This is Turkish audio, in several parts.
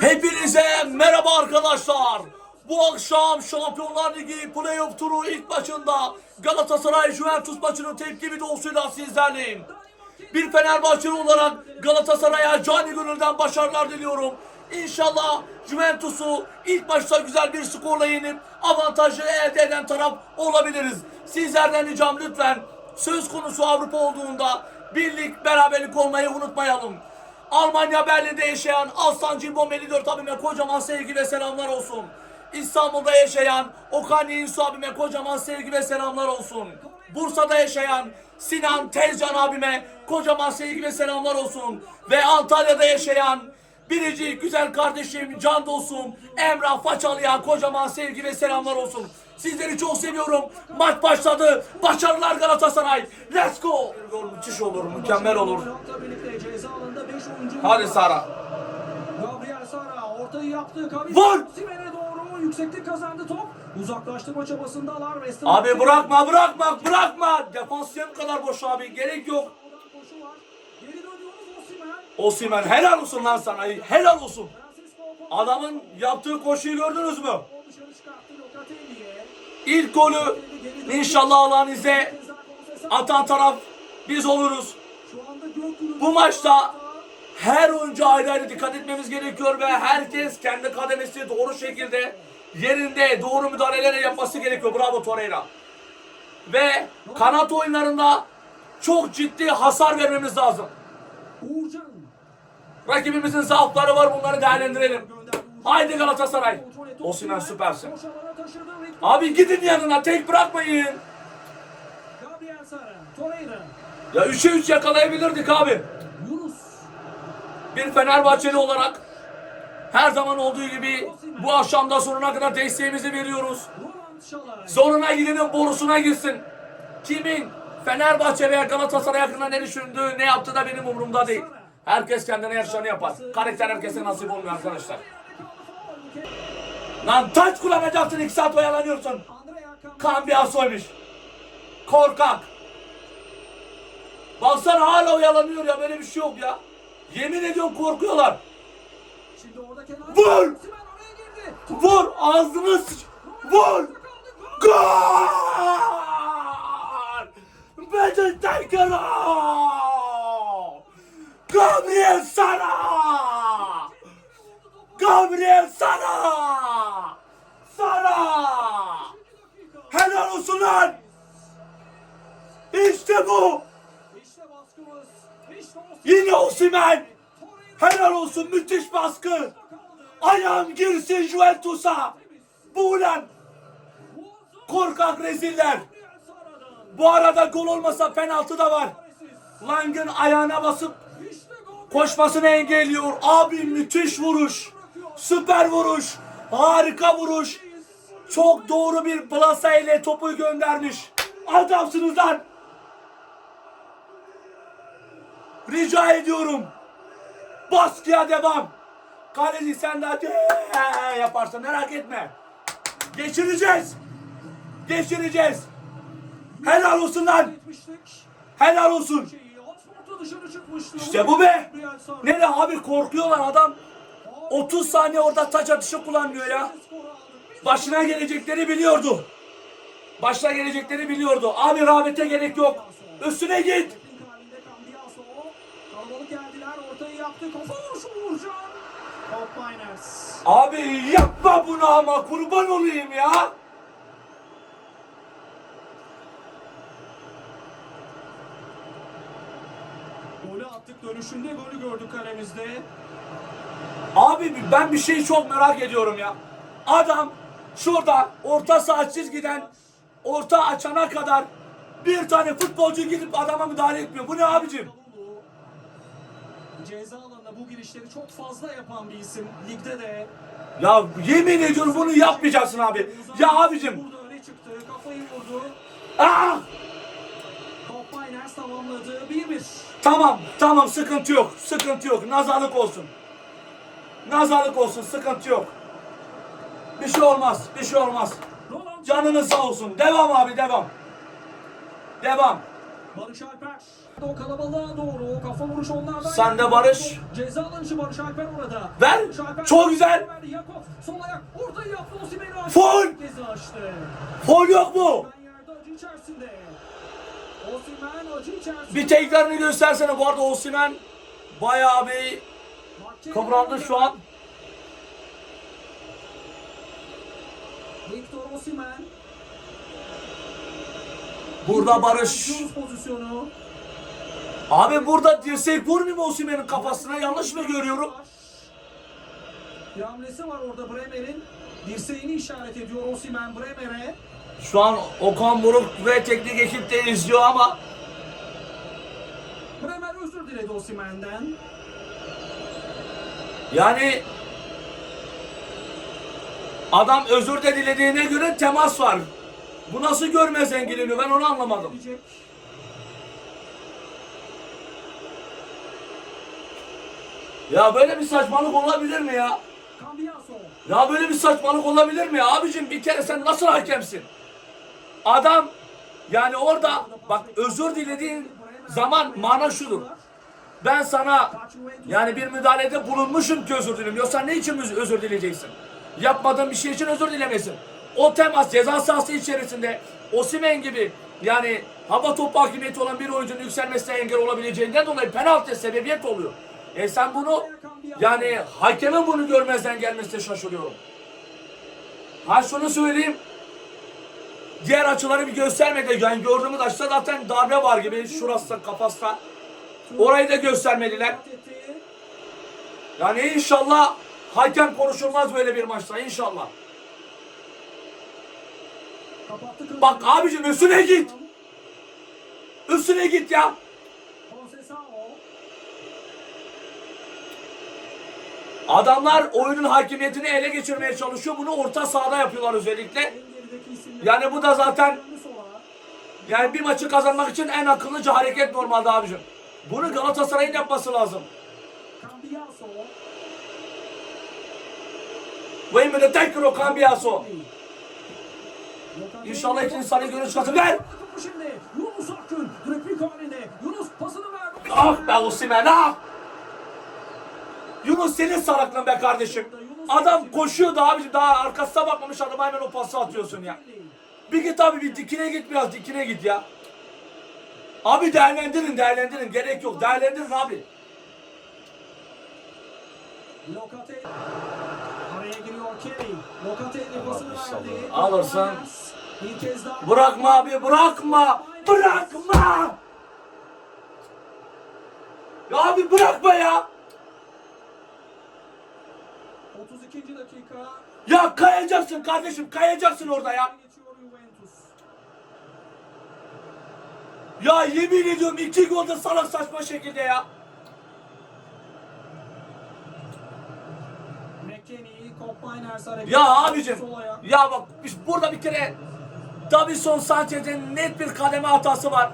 Hepinize merhaba arkadaşlar. Bu akşam Şampiyonlar Ligi playoff turu ilk maçında Galatasaray Juventus maçının tepki videosuyla sizlerleyim. Bir Fenerbahçeli olarak Galatasaray'a cani gönülden başarılar diliyorum. İnşallah Juventus'u ilk maçta güzel bir skorla yenip avantajı elde eden taraf olabiliriz. Sizlerden ricam lütfen söz konusu Avrupa olduğunda birlik beraberlik olmayı unutmayalım. Almanya Berlin'de yaşayan Aslan Cimbom 54 abime kocaman sevgi ve selamlar olsun. İstanbul'da yaşayan Okan Yinsu abime kocaman sevgi ve selamlar olsun. Bursa'da yaşayan Sinan Tezcan abime kocaman sevgi ve selamlar olsun. Ve Antalya'da yaşayan biricik güzel kardeşim, can dostum Emrah Façalı'ya kocaman sevgi ve selamlar olsun. Sizleri çok seviyorum. Maç başladı. Başarılar Galatasaray. Let's go. Müthiş olur, mükemmel olur. Hadi Sara. Gabriel Sara ortayı yaptı. Kavic Vur! Osimhen'e doğru yükseklik kazandı top. Uzaklaştırma çabasındalar. West Abi bırakma, bırakma, bırakma. Defans bu kadar boş abi. Gerek yok. Osimhen helal olsun lan sana. Helal olsun. Adamın yaptığı koşuyu gördünüz mü? İlk golü inşallah Allah'ın izniyle atan taraf biz oluruz. Bu maçta her oyuncu ayrı ayrı dikkat etmemiz gerekiyor ve herkes kendi kademesi doğru şekilde yerinde doğru müdahaleleri yapması gerekiyor. Bravo Torreira. Ve kanat oyunlarında çok ciddi hasar vermemiz lazım. Uğurcan. Rakibimizin zaafları var bunları değerlendirelim. Haydi Galatasaray. Osimhen süpersin. Abi gidin yanına tek bırakmayın. Ya 3'e 3 yakalayabilirdik abi. Bir Fenerbahçeli olarak her zaman olduğu gibi bu akşamda sonuna kadar desteğimizi veriyoruz. Zoruna gidenin borusuna girsin. Kimin Fenerbahçe veya Galatasaray hakkında ne düşündüğü, ne yaptığı da benim umurumda değil. Herkes kendine yakışanı yapar. Karakter herkese nasip olmuyor arkadaşlar. Lan taç kullanacaksın iki saat oyalanıyorsun. Andrea Cambi- Kambiya soymuş. Korkak. Baksana hala oyalanıyor ya böyle bir şey yok ya. Yemin ediyorum korkuyorlar. Şimdi orada kenar. Vur! Vur ağzını sıç. Vur. Gol! Beşiktaş'ın Gabriel Sara! Gabriel Sara! Sara! Helal olsun lan! İşte bu! İşte baskımız. Yine! Torreira Helal olsun müthiş baskı! Ayağım girsin Juventus'a! Bu ulan! Korkak reziller! Bu arada gol olmasa penaltı da var. Lang'ın ayağına basıp koşmasını engelliyor. Abi müthiş vuruş. Süper vuruş. Harika vuruş. Çok doğru bir plasa ile topu göndermiş. Adamsınız lan. Rica ediyorum. Baskıya devam. Kaleci sen de hadi yaparsın merak etme. Geçireceğiz. Geçireceğiz. Helal olsun lan. Helal olsun. İşte bu be. Nere abi korkuyorlar adam. 30 saniye orada taç atışı kullanmıyor ya. Başına gelecekleri biliyordu. Başına gelecekleri biliyordu. Abi rağbete gerek yok. Üstüne git. Yaptı. Kafa vuruşu Uğurcan. Top Miners. Abi yapma bunu ama kurban olayım ya. Golü attık. Dönüşünde golü gördük kalemizde. Abi ben bir şeyi çok merak ediyorum ya. Adam şurada orta saha çizgiden orta açana kadar bir tane futbolcu gidip adama müdahale etmiyor. Bu ne abicim? Ceza alanında bu girişleri çok fazla yapan bir isim. Ligde de. Ya yemin ediyorum bunu yapmayacaksın abi. Ya abicim. Burada öne çıktı. Kafayı vurdu. Ah! Top Miners tamamladı. 1-1. Tamam, tamam sıkıntı yok. Sıkıntı yok. Nazarlık olsun. Nazarlık olsun, sıkıntı yok. Bir şey olmaz, bir şey olmaz. Roland Canınız sağ olsun. Devam abi, devam. Devam. Barış Alper. O kalabalığa doğru. Kafa vuruş onlardan. Sen de Barış. Ceza alanı Barış Alper orada. Ver. Alper- Çok güzel. Yakov. Sol ayak. Ortayı yaptı. Osimhen'i açtı. Açtı. Foul yok mu? Bir tekrarını göstersene. Bu arada Osimhen bayağı bir kıvrandı şu an. Victor Osimhen. Burada Barış. Pozisyonu. Abi burada dirsek vurmuyor mu Osimhen'in kafasına? Yanlış mı görüyorum? Bir hamlesi var orada Bremer'in. Dirseğini işaret ediyor Osimhen Bremer'e. Şu an Okan Buruk ve teknik ekip de izliyor ama Bremer özür diledi Osimhen'den. yani adam özür de dilediğine göre temas var. Bu nasıl görmezden geliniyor ben onu anlamadım. Gelecek. Ya böyle bir saçmalık olabilir mi ya? Ya böyle bir saçmalık olabilir mi ya? Abicim bir kere sen nasıl hakemsin? Adam yani orada bak özür dilediğin zaman mana şudur. Ben sana yani bir müdahalede bulunmuşum ki özür dilerim. Yoksa ne için öz- özür dileyeceksin? Yapmadığın bir şey için özür dilemesin. O temas ceza sahası içerisinde Osimhen gibi yani hava topu hakimiyeti olan bir oyuncunun yükselmesine engel olabileceğinden dolayı penaltı sebebiyet oluyor. E sen bunu yani hakemin bunu görmezden gelmesine şaşırıyorum. Ha şunu söyleyeyim. Diğer açıları bir göstermedi. Yani gördüğümüz açıda zaten darbe var gibi. Şurası kafasında. Orayı da göstermediler. Yani inşallah hakem konuşulmaz böyle bir maçta inşallah. Bak abicim üstüne git. Üstüne git ya. Adamlar oyunun hakimiyetini ele geçirmeye çalışıyor. Bunu orta sahada yapıyorlar özellikle. Yani bu da zaten yani bir maçı kazanmak için en akıllıca hareket normalde abicim. Bunu Galatasaray'ın yapması lazım. De tekrar Cambiaso. Locatelli. İnşallah ikinci sarı görüş katı ver. Topu Şimdi Yunus Akgün replik halinde. Yunus pasını verdi. Ah be Osimhen ah. Yunus senin salaklığın be kardeşim. Adam koşuyordu abicim daha arkasına bakmamış adama hemen o pası atıyorsun ya. Bir git abi bir dikine git biraz dikine git ya. Abi değerlendirin değerlendirin gerek yok değerlendirin abi. Araya giriyor pasını verdi. Alırsan. Daha. Bırakma abi bırakma. Bırakma. Ya abi bırakma ya. 32. dakika. Ya kayacaksın kardeşim kayacaksın orada ya. Ya yemin ediyorum iki golde salak saçma şekilde ya. Ya abicim ya bak burada bir kere Davison Sanchez'in net bir kademe hatası var.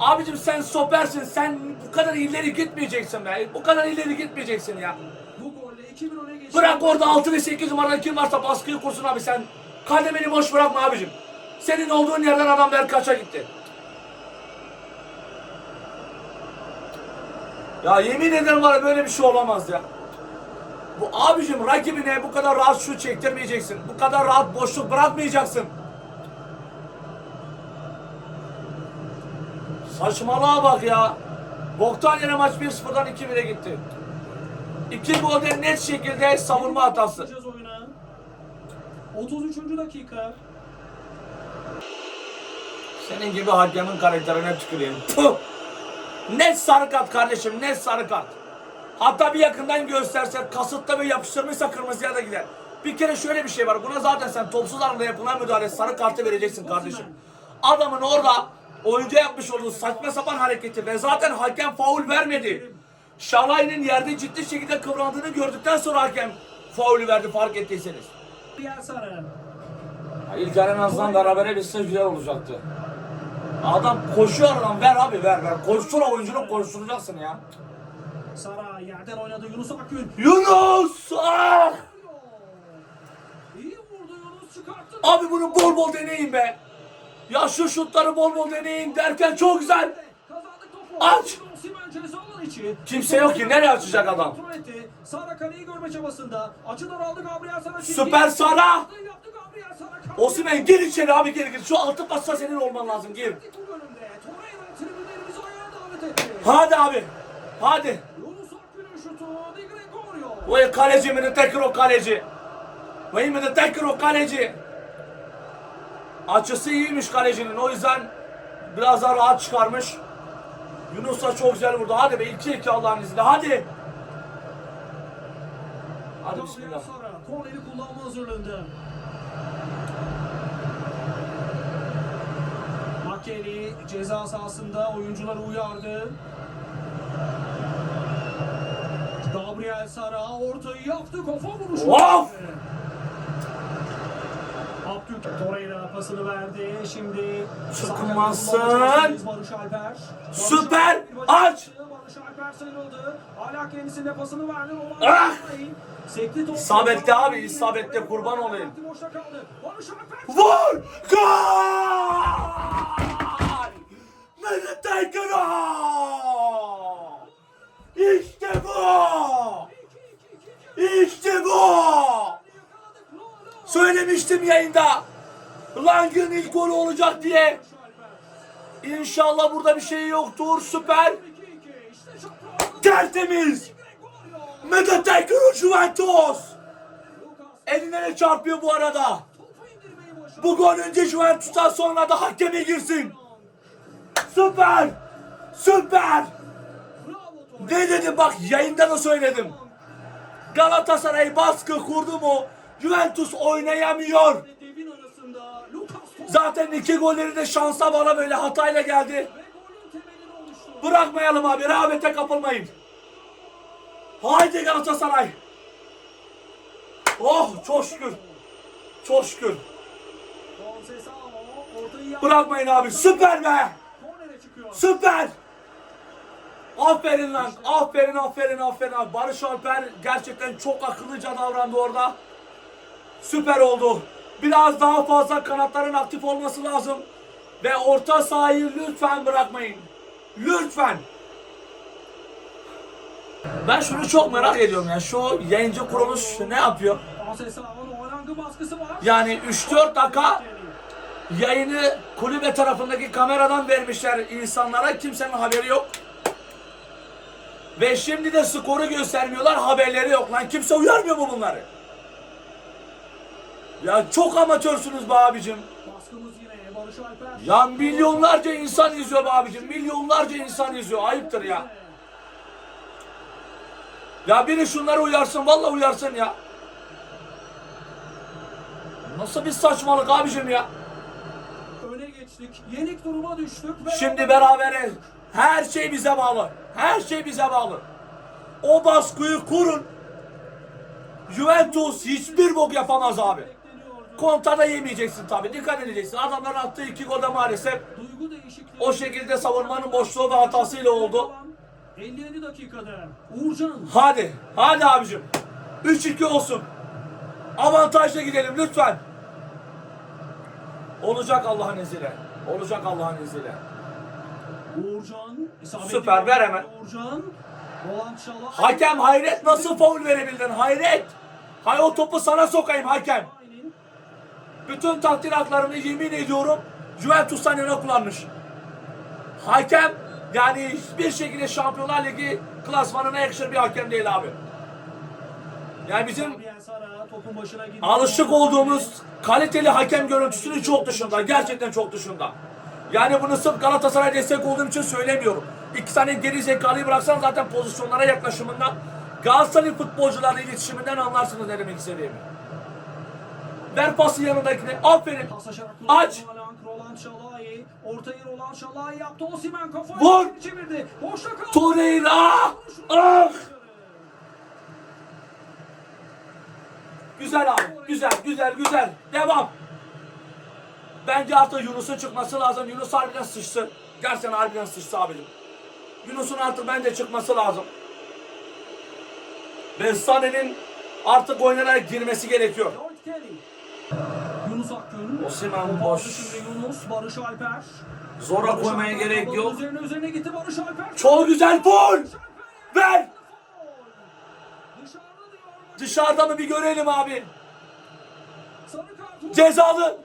Abicim sen stopersin sen bu kadar ileri gitmeyeceksin be. Bu kadar ileri gitmeyeceksin ya. Bu golle 2-1 öne geçti. Bırak orada 6 ve 8 numarada kim varsa baskıyı kursun abi sen. Kademeni boş bırakma abicim. Senin olduğun yerden adamlar kaça gitti. Ya yemin ederim var böyle bir şey olamaz ya. Bu abicim rakibine bu kadar rahat şut çektirmeyeceksin. Bu kadar rahat boşluk bırakmayacaksın. Saçmalığa bak ya. Boktan yere maç 1-0'dan 2-1'e gitti. İki golde net şekilde savunma hatası. Bakacağız oyuna. 33. dakika. Senin gibi hakemin karakterine tüküreyim. Puh! Net sarı kart kardeşim, net sarı kart. Hatta bir yakından gösterse, kasıtlı ve yapıştırmışsa kırmızıya da gider. Bir kere şöyle bir şey var, buna zaten sen topsuz arada yapılan müdahale sarı kartı vereceksin kardeşim. Adamın orada oyuncu yapmış olduğu saçma sapan hareketi ve zaten hakem faul vermedi. Şalay'ın yerde ciddi şekilde kıvrandığını gördükten sonra hakem faulü verdi fark ettiyseniz. İlker en azından berabere bitse güzel olacaktı. Adam koşuyor adam ver abi ver ver. Koşsana oyuncunu koşturacaksın ya. Sara yerden oynadı Yunus Akgün. Yunus! Ah! İyi vurdu Yunus çıkarttı. Abi bunu bol bol deneyin be. Ya şu şutları bol bol deneyin derken çok güzel. Aç. Kimse yok ki, nereye açacak adam? Sara kaleyi görme çabasında. Açı daraldı Gabriel Sara. Süper Sara. Osimhen gir içeri abi gir gir. Şu altı passa senin olman lazım gir. Hadi abi. Hadi. Vay kaleci mi de tekrar o kaleci. Vay mi de tekrar o kaleci. Açısı iyiymiş kalecinin. O yüzden biraz daha rahat çıkarmış. Yunus da çok güzel vurdu. Hadi be 2-2 Allah'ın izniyle. Hadi. Hadi bismillah. Sara korneri kullanma hazırlığında. Makeli ceza sahasında oyuncuları uyardı. Gabriel Sara ortayı yaptı kafa vuruşu. Of! Abdül Torreira pasını verdi. Şimdi Çıkmasın. Barış Alper. Süper. Aç. Barış Alper sıyrıldı. Hala kendisine pasını verdi. Ah! Top. İsabetli abi, isabetli, kurban olayım. Vur! Gol! Mehmet Aykırı! İşte bu! İşte bu! Söylemiştim yayında. Lang'ın ilk golü olacak diye. İnşallah burada bir şey yoktur. Süper. Tertemiz. Aykırı Juventus. Eline ne çarpıyor bu arada? Bu gol önce Juventus'tan sonra da hakeme girsin. Süper. Süper. Ne dedim bak yayında da söyledim. Galatasaray baskı kurdu mu Juventus oynayamıyor. Zaten iki golleri de şansa bana böyle hatayla geldi. Bırakmayalım abi rağbete kapılmayın. Haydi Galatasaray. Oh çok şükür. Çok şükür. Bırakmayın abi süper be. Süper. Aferin lan. Aferin aferin aferin abi. Barış Alper gerçekten çok akıllıca davrandı orada. Süper oldu. Biraz daha fazla kanatların aktif olması lazım. Ve orta sahayı lütfen bırakmayın. Lütfen. Ben şunu çok merak ediyorum ya. Şu yayıncı kuruluş ne yapıyor? Yani 3-4 dakika yayını kulübe tarafındaki kameradan vermişler insanlara. Kimsenin haberi yok. Ve şimdi de skoru göstermiyorlar. Haberleri yok. Lan kimse uyarmıyor mu bunları? Ya çok amatörsünüz be abicim. Ya milyonlarca insan izliyor be abicim. Milyonlarca insan izliyor. Ayıptır ya. Ya biri şunları uyarsın. Vallahi uyarsın ya. Nasıl bir saçmalık abicim ya. Öne geçtik. Yenik duruma düştük. Ve Şimdi beraberiz. Her şey bize bağlı. Her şey bize bağlı. O baskıyı kurun. Juventus hiçbir bok yapamaz abi. Kontada yemeyeceksin tabii. Dikkat edeceksin. Adamlar attığı iki golde maalesef o şekilde savunmanın boşluğu ve hatasıyla oldu. 57 dakikada Uğurcan Hadi. Hadi abicim. 3-2 olsun. Avantajla gidelim lütfen. Olacak Allah'ın izniyle. Olacak Allah'ın izniyle. Uğurcan Süper, ver hemen. Uğurcan Hakem hayret nasıl faul verebildin hayret. Hay o topu sana sokayım hakem. Bütün takdir haklarını yemin ediyorum Juventus'tan yana kullanmış. Hakem yani hiçbir şekilde Şampiyonlar Ligi klasmanına yakışır bir hakem değil abi. Yani bizim alışık olduğumuz kaliteli hakem görüntüsünün çok dışında. Gerçekten çok dışında. Yani bunu sırf Galatasaray destek olduğum için söylemiyorum. İki tane geri zekalıyı bıraksan zaten pozisyonlara yaklaşımından Galatasaray futbolcularla iletişiminden anlarsınız ne demek istediğimi. Ver pası yanındakine. Aferin. Aç. Vur. çevirdi. Torreira. Ah. Güzel abi. Güzel, güzel, güzel. Devam. Bence artık Yunus'un çıkması lazım. Yunus harbiden sıçtı. Gerçekten harbiden sıçtı abicim. Yunus'un artık bence çıkması lazım. Ve Sané'nin artık oynayarak girmesi gerekiyor. Topu boş. Barış Alper. Zora koymaya gerek yok. Üzerine üzerine gitti Barış Alper. Çok güzel gol. Ver. Dışarıda mı bir görelim abi. Cezalı.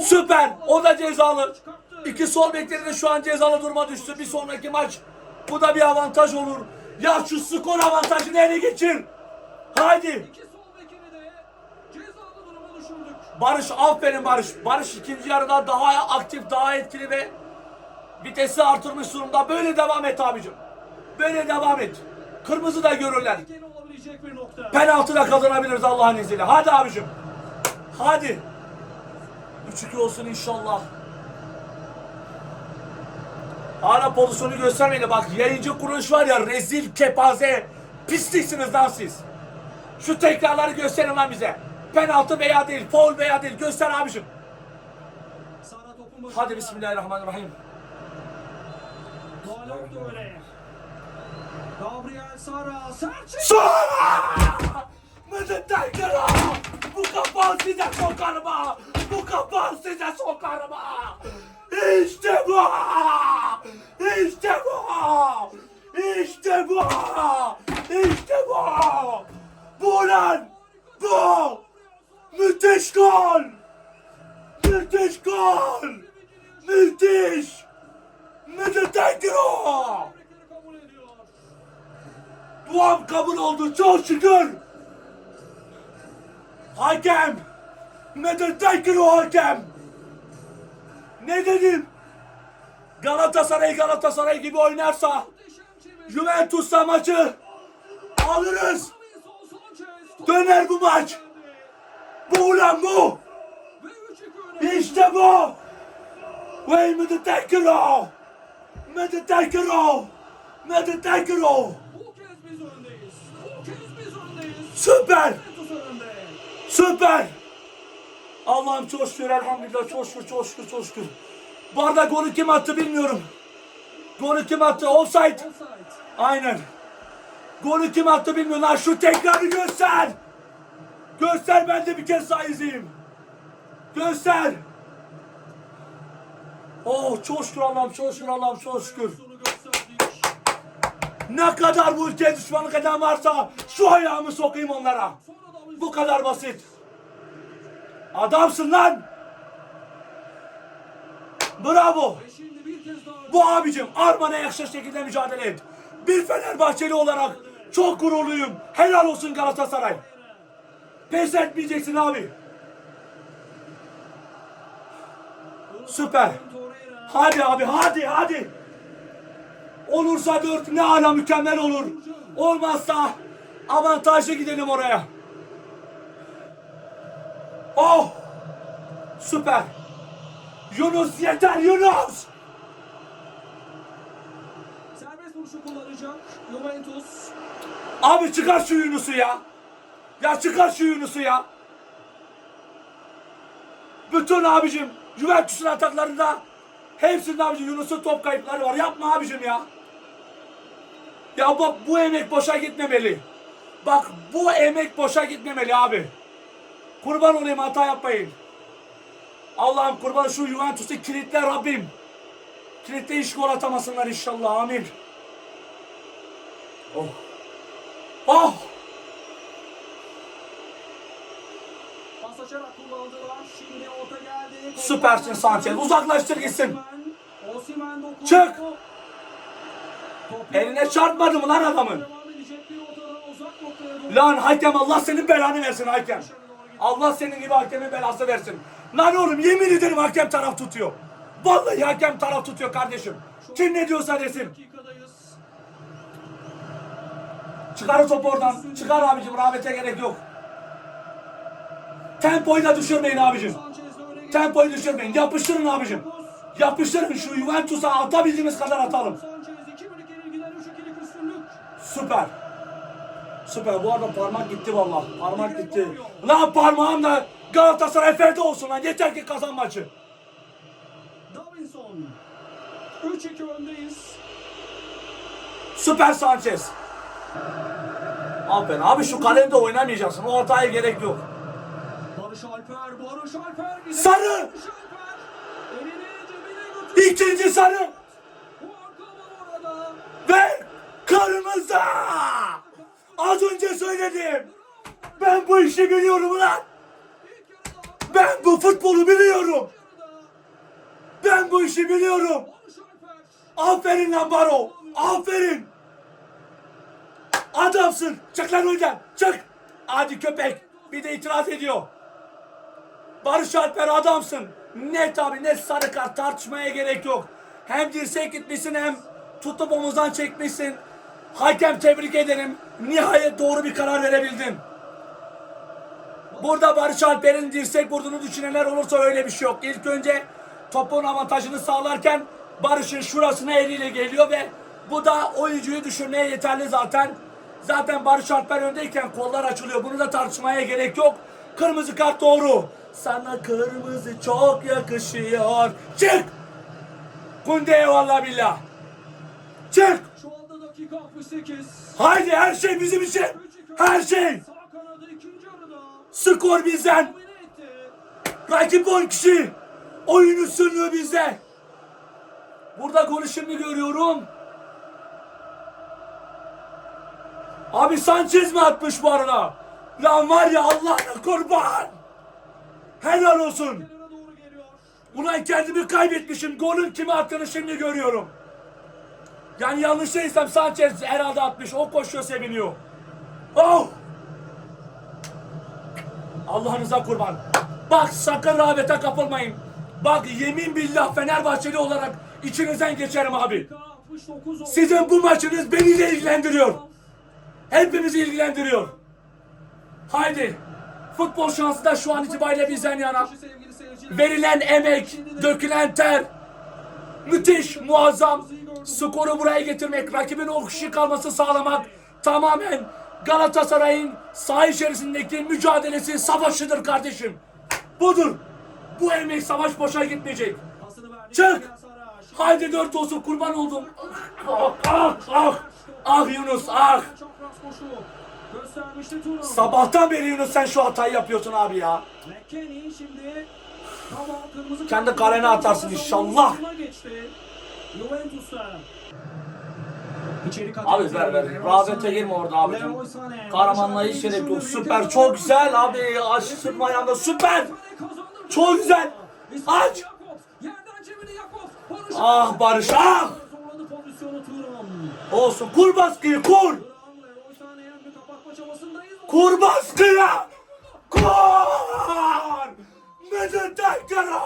Süper. O da cezalı. İki sol bekleri de şu an cezalı duruma düştü. Bir sonraki maç bu da bir avantaj olur. Ya şu skor avantajını ele geçir. Haydi. İki sol bekini de cezalı duruma düşürdük. Barış aferin Barış. Barış ikinci yarıda daha aktif, daha etkili ve vitesi artırmış durumda. Böyle devam et abicim. Böyle devam et. Kırmızı da görürler. Penaltı da kazanabiliriz Allah'ın izniyle. Hadi abicim. Hadi. 3-2 olsun inşallah. Hala pozisyonu göstermeyin. Bak yayıncı kuruluş var ya rezil kepaze. Pisliksiniz lan siz. Şu tekrarları gösterin lan bize. Penaltı veya değil, foul veya değil. Göster abicim. Sara. Hadi bismillahirrahmanirrahim. Galop da öyle. Gabriel Sara sert Sonra! Mızıktaykara! Bu kapağı size sokarım Bu kapağı size sokarım İşte bu! İşte bu! İşte bu! İşte bu! Bu lan! Bu! Müthiş gol! Müthiş gol! Müthiş! Ediyor. Duam kabul oldu çok şükür. Hakem. Medet Tekin o hakem. Ne dedim? Galatasaray Galatasaray gibi oynarsa. Juventus'ta maçı alırız. Döner bu maç. Bu ulan bu. Ve 3-2 öne. İşte bu. Ve Medet Tekin o. Medet Tekin o. Medet Tekin o. Bu kez biz öndeyiz. Bu kez biz öndeyiz. Süper. Süper. Allah'ım çok şükür elhamdülillah çok şükür çok şükür çok şükür. Bu arada golü kim attı bilmiyorum. Golü kim attı? Offside. Offside. Aynen. Golü kim attı bilmiyorum. Lan şu tekrarı göster. Göster ben de bir kez daha izleyeyim. Göster. Oh çok şükür Allah'ım çok şükür Allah'ım çok şükür. Ne kadar bu ülkeye düşmanlık eden varsa şu ayağımı sokayım onlara. Bu kadar basit. Adamsın lan. Bravo. Bu abicim Arman'a yakışır şekilde mücadele et. Bir Fenerbahçeli olarak çok gururluyum. Helal olsun Galatasaray. Pes etmeyeceksin abi. Süper. Hadi abi hadi hadi. Olursa dört ne ala mükemmel olur. Olmazsa avantajlı gidelim oraya. Oh! Süper. Yunus yeter Yunus. Serbest vuruşu kullanacak. Juventus. Abi çıkar şu Yunus'u ya. Ya çıkar şu Yunus'u ya. Bütün abicim Juventus'un ataklarında hepsinde abicim Yunus'un top kayıpları var. Yapma abicim ya. Ya bak bu emek boşa gitmemeli. Bak bu emek boşa gitmemeli abi. Kurban olayım hata yapmayın. Allah'ım kurban şu Juventus'u kilitle Rabbim. Kilitle iş gol atamasınlar inşallah amin. Oh. Oh! Pas açarak kullandılar. Şimdi orta geldi. Süpersin Sanchez. Uzaklaştır gitsin. Osimhen. Dokundu. Çık. Eline çarpmadı mı lan adamın? Lan hakem Allah senin belanı versin hakem. Allah senin gibi hakemin belası versin. Lan oğlum yemin ederim hakem taraf tutuyor. Vallahi hakem taraf tutuyor kardeşim. Kim ne diyorsa desin. Çıkar topu oradan. Çıkar abicim rahmete gerek yok. Tempoyu da düşürmeyin abicim. Tempoyu düşürmeyin. Yapıştırın abicim. Yapıştırın şu Juventus'a atabildiğimiz kadar atalım. Sanchez 2-1 ilgilen 3-2'lik üstünlük. Süper. Süper. Bu arada parmak gitti valla. Parmak gitti. Lan parmağım da Galatasaray Ferdi olsun lan. Yeter ki kazan maçı. Davinson. 3-2 öndeyiz. Süper Sanchez. Aferin abi şu kalede oynamayacaksın. O hataya gerek yok. Barış Barış Alper, Barış Alper. bir de Sarı! Barış Alper. Elini cebine götürdü. İkinci sarı ve kırmızı. Az önce söyledim. Ben bu işi biliyorum yarıda Ben bu futbolu biliyorum. Ben bu işi biliyorum. Aferin lan Baro. Aferin. Adamsın. Çık lan oyundan. Çık. Hadi köpek. Bir de itiraz ediyor. Barış Alper adamsın. Net abi net sarı kart tartışmaya gerek yok. Hem dirsek gitmişsin hem tutup omuzdan çekmişsin. Hakem tebrik ederim. Nihayet doğru bir karar verebildin. Burada Barış Alper'in dirsek vurduğunu düşünenler olursa öyle bir şey yok. İlk önce topun avantajını sağlarken Barış'ın şurasına eliyle geliyor ve bu da oyuncuyu düşürmeye yeterli zaten. Zaten Barış Alper öndeyken kollar açılıyor. Bunu da tartışmaya gerek yok. Kırmızı kart doğru. Sana kırmızı çok yakışıyor. Çık! Kunde eyvallah billah. Çık! Şu anda dakika 68. Haydi her şey bizim için. Her şey. Sağ kanadı ikinci yarıda. Skor bizden. Domine etti. Rakip 10 kişi. Oyun üstünlüğü bizde. Burada golü şimdi görüyorum. Abi Sanchez mi atmış bu arada? Lan var ya Allah'ına kurban. Helal olsun. Ulan kendimi kaybetmişim. Golün kimi attığını şimdi görüyorum. Yani yanlış değilsem Sanchez herhalde atmış. O koşuyor seviniyor. Oh! Allah'ınıza kurban. Bak sakın rağbete kapılmayın. Bak yemin billah Fenerbahçeli olarak içinizden geçerim abi. Dakika 69 oldu. Sizin bu maçınız beni de ilgilendiriyor. Hepimizi ilgilendiriyor. Haydi. Futbol şansı da şu an itibariyle bizden yana. Verilen emek, dökülen ter, müthiş, muazzam. Skoru buraya getirmek, rakibin o kişi kalması sağlamak tamamen Galatasaray'ın saha içerisindeki mücadelesi, savaşıdır kardeşim. Budur. Bu emek savaş boşa gitmeyecek. Çık. Haydi dört olsun kurban oldum. Ah ah ah. Ah Yunus ah. Sabahtan beri Yunus sen şu hatayı yapıyorsun abi ya. Şimdi Kendi kalene atarsın inşallah. Abi ver ver. Rahmete girme orada abicim. Kahramanla hiç gerek yok. Süper. Çok güzel abi. Aç sıkma ayağında. Süper. Çok güzel. Aç. Ah Barış ah. Olsun. Kur baskıyı kur. Kur baskıyı. Kur. Medun Taykırı.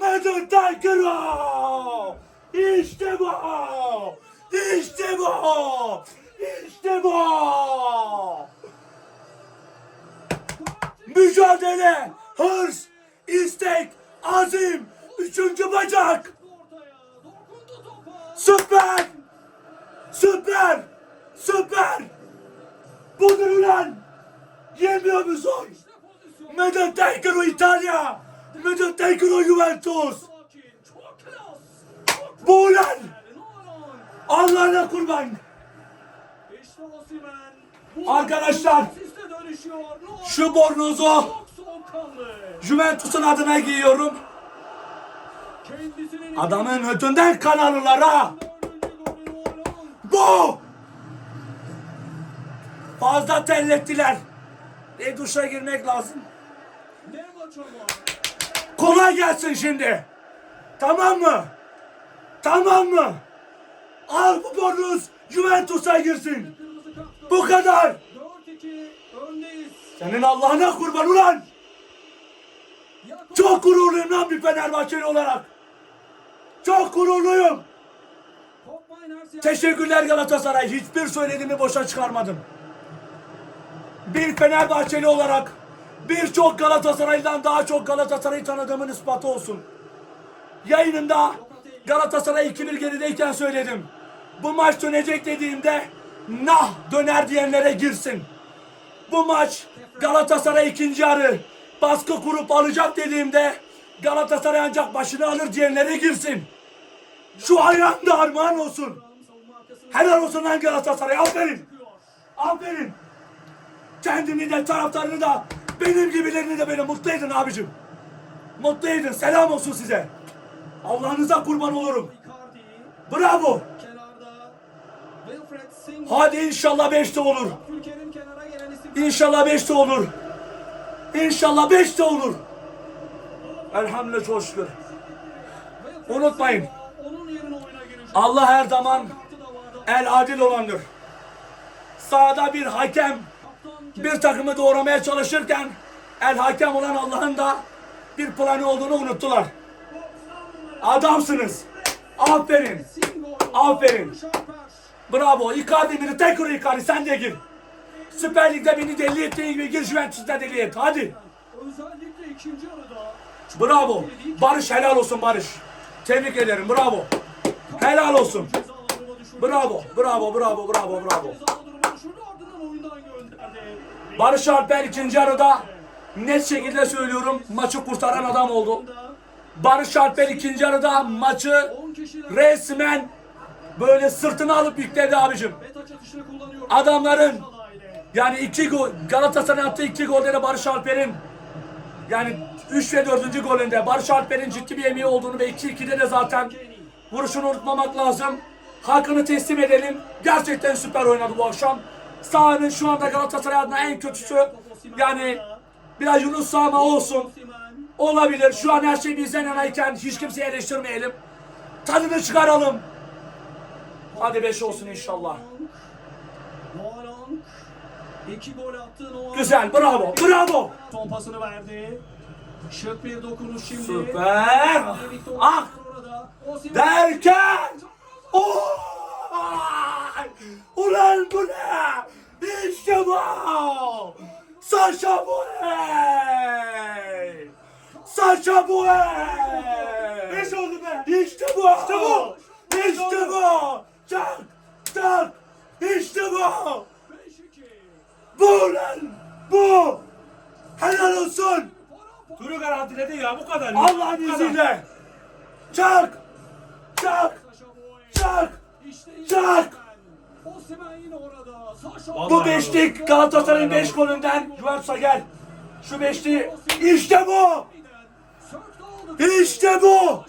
Medun Taykırı. İşte bu. İşte bu. İşte bu. Mücadele, hırs, istek, azim, üçüncü bacak. Süper! Süper! Süper! Budur ulan! Yemiyor musun? Medun Taykırı İtalya! Medun Taykırı Juventus! Bu ulan! Allah'ına kurban! Arkadaşlar. Şu bornozu. Juventus'un adına giyiyorum. Adamın ötünden Nolan. Bu! Fazla terlettiler. E duşa girmek lazım. Kolay gelsin şimdi. Tamam mı? Tamam mı? Al bu bornoz Juventus'a girsin. Bu kadar. 4-2 öndeyiz. Senin Allah'ına kurban ulan. Çok gururluyum lan bir Fenerbahçeli olarak. Çok gururluyum. Teşekkürler Galatasaray. Hiçbir söylediğimi boşa çıkarmadım. Bir Fenerbahçeli olarak birçok Galatasaray'dan daha çok Galatasaray'ı tanıdığımın ispatı olsun. Yayınımda Galatasaray 2-1 gerideyken söyledim. Bu maç dönecek dediğimde nah döner diyenlere girsin. Bu maç Galatasaray ikinci yarı baskı kurup alacak dediğimde Galatasaray ancak başını alır diyenlere girsin. Şu ayağında armağan olsun. Helal olsun lan Galatasaray. Aferin. Aferin. Kendini de taraftarını da Benim gibilerini de böyle mutlu edin abicim. Mutlu edin. Selam olsun size. Allah'ınıza kurban olurum. Bravo. Hadi inşallah 5'te olur. İnşallah 5'te olur. İnşallah 5'te olur. Elhamdülillah çok Unutmayın. Allah her zaman el adil olandır. Sahada bir hakem bir takımı doğramaya çalışırken el hakem olan Allah'ın da bir planı olduğunu unuttular. Adamsınız. Aferin. Aferin. Bravo. Icardi beni tekrar Icardi sen de gir. Süper Lig'de beni deli ettiğin gibi gir Juventus'ta deli et. Hadi. Bravo. Barış helal olsun Barış. Tebrik ederim. Bravo. Helal olsun. Bravo. Bravo. Bravo. Bravo. Bravo. Barış Alper ikinci yarıda net şekilde söylüyorum maçı kurtaran adam oldu. Barış Alper ikinci yarıda maçı 10 kişiler resmen böyle sırtına alıp yükledi abicim. Adamların yani iki gol Galatasaray attığı iki golde de Barış Alper'in yani 3 ve 4. golünde Barış Alper'in ciddi bir emeği olduğunu ve 2-2'de de zaten vuruşunu unutmamak lazım. Hakkını teslim edelim. Gerçekten süper oynadı bu akşam. Sahanın şu anda Galatasaray adına en kötüsü yani biraz Yunus Sağma olsun. Olabilir. Şu an her şey bizden yanayken hiç kimseyi eleştirmeyelim. Tadını çıkaralım. Hadi 5 olsun inşallah. İki gol attı Noalank. Güzel. Bravo. Bravo. Son pasını verdi. Şık bir dokunuş şimdi. Süper. Ah. Derken. Oh! Ulan bu ne? İşte bu. Saşa Boey. Saşa Boey. Beş oldu be. İşte bu. İşte bu. İşte bu. Çak. Çak. İşte bu. 5-2. Bu lan. Bu. Helal olsun. Turu garantiledi ya bu kadar. Allah'ın izniyle. Çak. Çak. Çak. İşte Çak. Osimhen. Yine orada. Bu beşlik. Galatasaray'ın Vallahi 5 helal golünden Juventus'a gel. Şu beşli. İşte bu. İşte bu.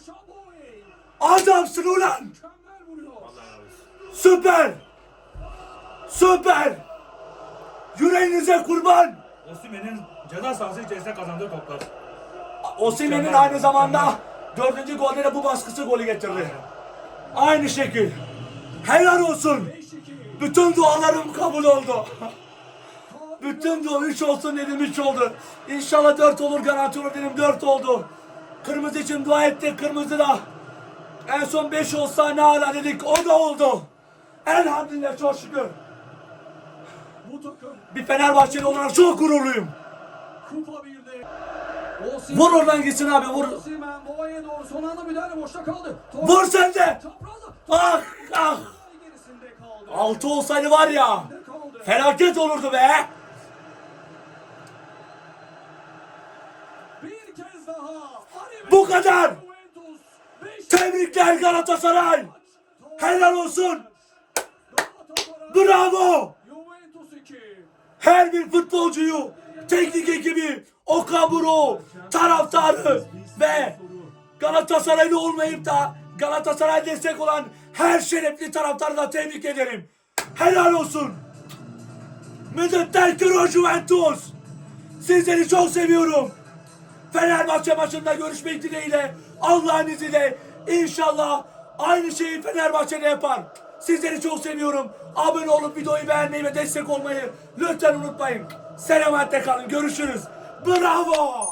Adamsın ulan. Süper. Süper. Yüreğinize kurban. Osimhen'in ceza sahası içerisinde kazandığı toplar. Osimhen'in aynı zamanda dördüncü golde de bu baskısı golü getirdi. Aynı şekil. Helal olsun. 5-2. Bütün dualarım kabul oldu. Bütün dua 3 olsun dedim 3 oldu. İnşallah 4 olur garanti olur dedim 4 oldu. Kırmızı için dua ettik kırmızı da. En son 5 olsa ne ala dedik o da oldu. Elhamdülillah çok şükür. Bu takım Bir Fenerbahçeli olarak çok gururluyum. kupa. Vur oradan gitsin abi vur. Osimhen Boğa'ya doğru son anda müdahale boşta kaldı. Top Vur sen de. Ah ah. Gerisinde kaldı. 6 olsaydı var ya. Felaket olurdu be. Bu kadar. Tebrikler Galatasaray. Helal olsun. Bravo. Juventus 2. Her bir futbolcuyu, teknik ekibi, Okamuro, taraftarı ve Galatasaraylı olmayıp da Galatasaray destek olan her şerefli taraftarı da tebrik ederim. Helal olsun. Müdetler Kiro Juventus. Sizleri çok seviyorum. Fenerbahçe maçında görüşmek dileğiyle Allah'ın izniyle inşallah aynı şeyi Fenerbahçe'de yapar. Sizleri çok seviyorum. Abone olup videoyu beğenmeyi ve destek olmayı lütfen unutmayın. Selametle kalın. Görüşürüz. Bravo.